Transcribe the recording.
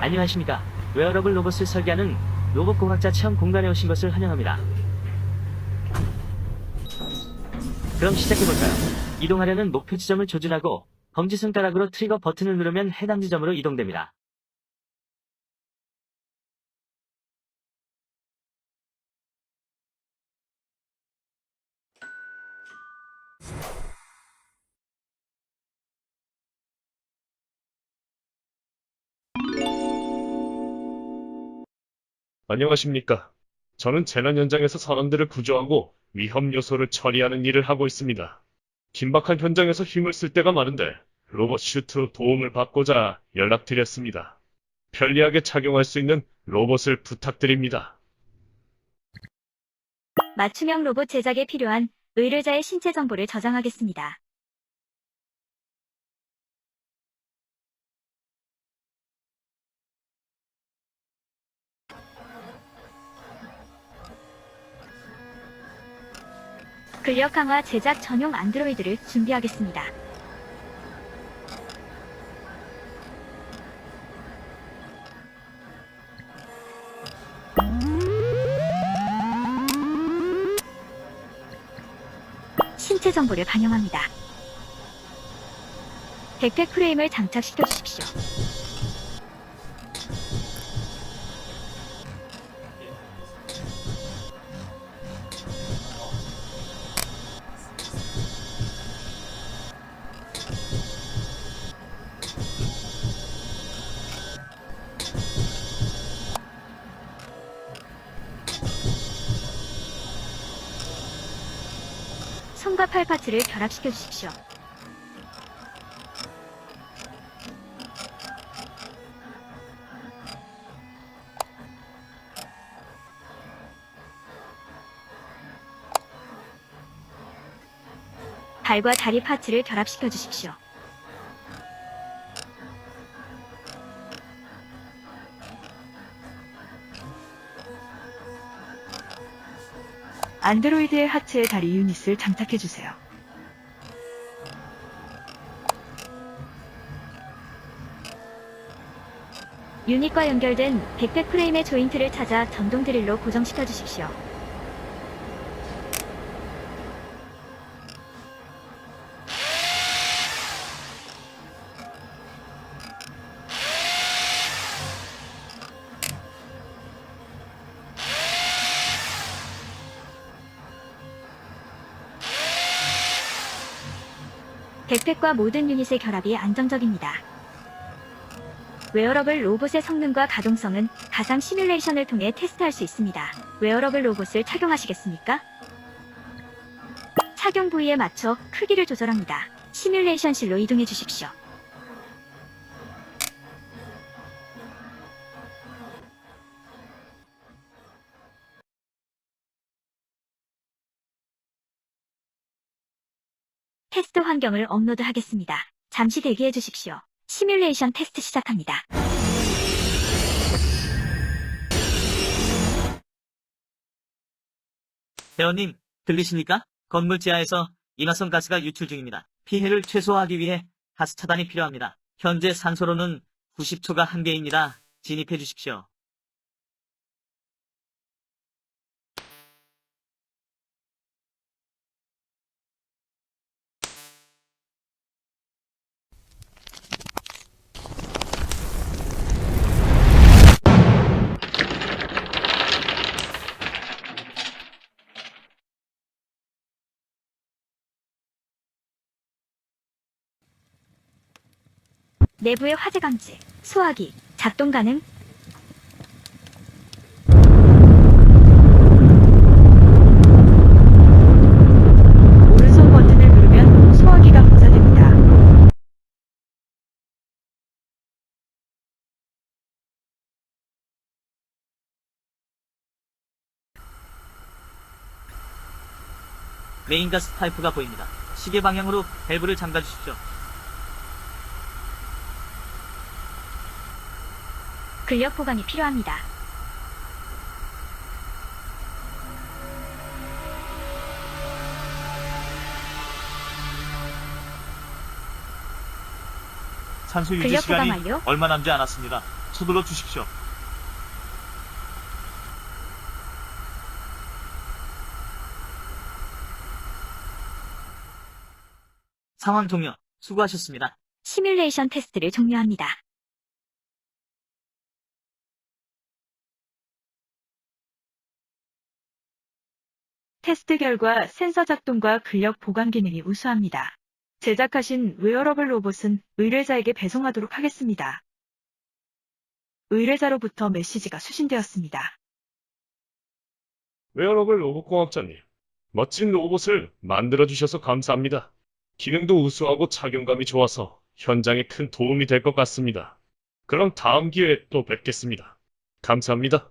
안녕하십니까. 웨어러블 로봇을 설계하는 로봇공학자 체험 공간에 오신 것을 환영합니다. 그럼 시작해볼까요? 이동하려는 목표 지점을 조준하고 검지손가락으로 트리거 버튼을 누르면 해당 지점으로 이동됩니다. 안녕하십니까. 저는 재난 현장에서 사람들을 구조하고 위험 요소를 처리하는 일을 하고 있습니다. 긴박한 현장에서 힘을 쓸 때가 많은데 로봇 슈트로 도움을 받고자 연락드렸습니다. 편리하게 착용할 수 있는 로봇을 부탁드립니다. 맞춤형 로봇 제작에 필요한 의뢰자의 신체 정보를 저장하겠습니다. 근력 강화 제작 전용 안드로이드를 준비하겠습니다. 신체 정보를 반영합니다. 백팩 프레임을 장착시켜 주십시오. 손과 팔 파츠를 결합시켜 주십시오. 발과 다리 파츠를 결합시켜 주십시오. 안드로이드의 하체에 다리 유닛을 장착해 주세요. 유닛과 연결된 백팩 프레임의 조인트를 찾아 전동 드릴로 고정시켜 주십시오. 백팩과 모든 유닛의 결합이 안정적입니다. 웨어러블 로봇의 성능과 가동성은 가상 시뮬레이션을 통해 테스트할 수 있습니다. 웨어러블 로봇을 착용하시겠습니까? 착용 부위에 맞춰 크기를 조절합니다. 시뮬레이션실로 이동해 주십시오. 테스트 환경을 업로드 하겠습니다. 잠시 대기해 주십시오. 시뮬레이션 테스트 시작합니다. 대원님, 들리십니까? 건물 지하에서 인화성 가스가 유출 중입니다. 피해를 최소화하기 위해 가스 차단이 필요합니다. 현재 산소로는 90초가 한계입니다. 진입해 주십시오. 내부의 화재 감지, 소화기, 작동 가능. 오른손 버튼을 누르면 소화기가 분사됩니다. 메인 가스 파이프가 보입니다. 시계 방향으로 밸브를 잠가 주십시오. 근력 보강이 필요합니다. 산소 유지 근력 시간이 보강 완료. 얼마 남지 않았습니다. 서둘러 주십시오. 상황 종료. 수고하셨습니다. 시뮬레이션 테스트를 종료합니다. 테스트 결과 센서 작동과 근력 보강 기능이 우수합니다. 제작하신 웨어러블 로봇은 의뢰자에게 배송하도록 하겠습니다. 의뢰자로부터 메시지가 수신되었습니다. 웨어러블 로봇 공학자님, 멋진 로봇을 만들어주셔서 감사합니다. 기능도 우수하고 착용감이 좋아서 현장에 큰 도움이 될 것 같습니다. 그럼 다음 기회에 또 뵙겠습니다. 감사합니다.